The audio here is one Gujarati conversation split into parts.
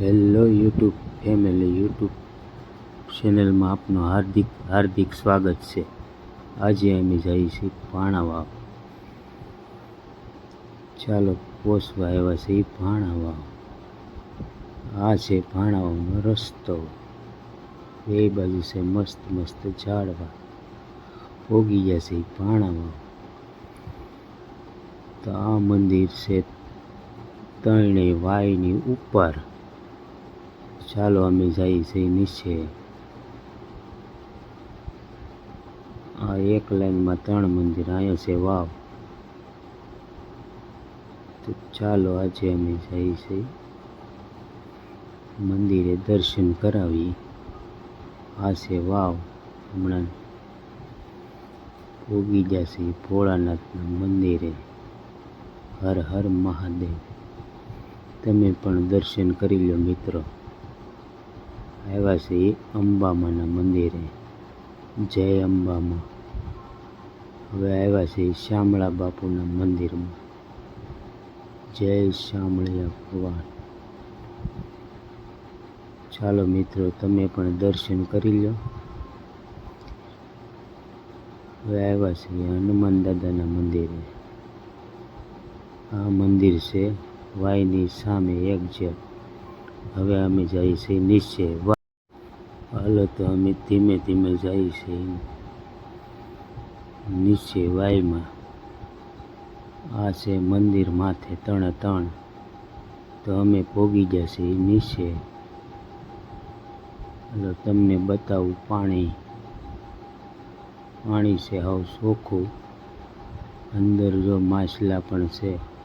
હેલો યુટ્યુબ ફેમિલી યુટ્યુબ ચેનલમાં આપનું હાર્દિક હાર્દિક સ્વાગત છે. આજે અમે જઈએ છીએ ભાણાવાવ ચાલો પોસવા આવ્યા છે એ ભાણાવાવ આ છે ભાણાવાવનો રસ્તો. બે બાજુ છે મસ્ત મસ્ત ઝાડવા. પોગી ગયા છે ભાણાવાવ તો આ મંદિર છે ત્રણેય વાયની ઉપર. ચાલો અમે જઈ છીએ નીચે. આ એક લાઈનમાં ત્રણ મંદિર અહીંયા છે વાવ. તો ચાલો આજે અમે જઈ છે મંદિરે દર્શન કરાવી આ છે વાવ. હમણાં ઉગી જશે ભોળાનાથના મંદિરે. હર હર મહાદેવ. તમે પણ દર્શન કરી લો, મિત્રો. આવ્યા છે અંબામાના મંદિરે. જય અંબામાં. હવે આવ્યા છે શામળા બાપુના મંદિરમાં. જય શામળિયા ભગવાન. ચાલો મિત્રો, તમે પણ દર્શન કરી લો. હવે આવ્યા છે હનુમાન દાદાના મંદિરે. આ મંદિર છે વાયની સામે એક છે હવે અમે જઈએ છીએ નીચે વા- હાલો તો અમે ધીમે ધીમે જઈએ છીએ નીચે વાયમાં. આ છે મંદિર માથે ત્રણે ત્રણ તો અમે પોગી છીએ નીચે. એટલે તમને બતાવું પાણી. પાણી છે હાવ ચોખ્ખું અંદર જો માછલા પણ છે.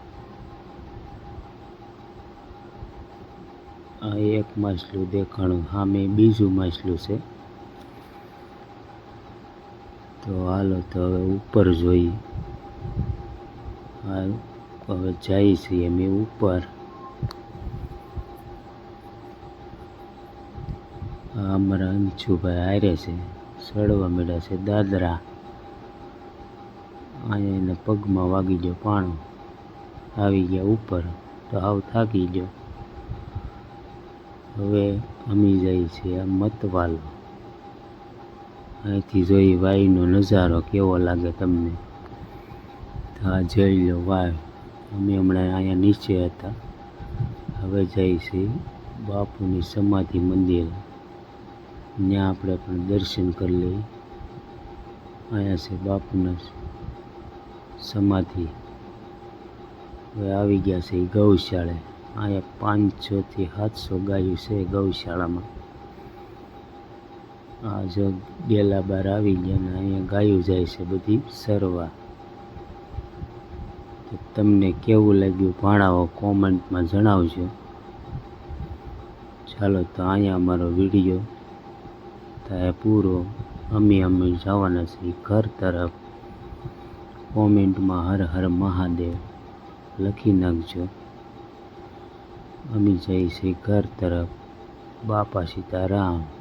આ એક માછલું દેખાણું. સામે બીજું માછલું છે. તો હાલો, તો હવે ઉપર જોઈએ. હવે જઈએ છીએ અમે ઉપર. અમારા અંશુભાઈ હારે છે સડવા મેળ્યા છે દાદરા. અહીંયા એને પગમાં વાગી ગયો પાણો. આવી ગયા ઉપર. તો આવ થાકી ગયો. હવે અમી જાય છે મતવાલ. અહીંથી જોઈ વાયનો નજારો કેવો લાગે તમને? આ જોઈ લો વાય અમે હમણાં અહીંયા નીચે હતા. હવે જઈએ છીએ બાપુની સમાધિ મંદિર. ત્યાં આપણે પણ દર્શન કરી લઈએ. અહીંયા છે બાપુના સમાધિ. હવે આવી ગયા છે ગૌશાળે. અહીંયા પાંચસોથી સાતસો ગાયું છે ગૌશાળામાં. આ જો ગેલા બાર આવી ગયા ને અહીંયા ગાયું જાય છે બધી સરવા. તમને કેવું લાગ્યું ભાણાવો કોમેન્ટમાં જણાવજો. ચાલો તો અહીંયા અમારો વીડિયો થાય પૂરો. અમે અમે જવાના છીએ ઘર તરફ. કોમેન્ટમાં હર હર મહાદેવ. લખી નાખજો. અમે છીએ ઘર તરફ. બાપા સીતારામ.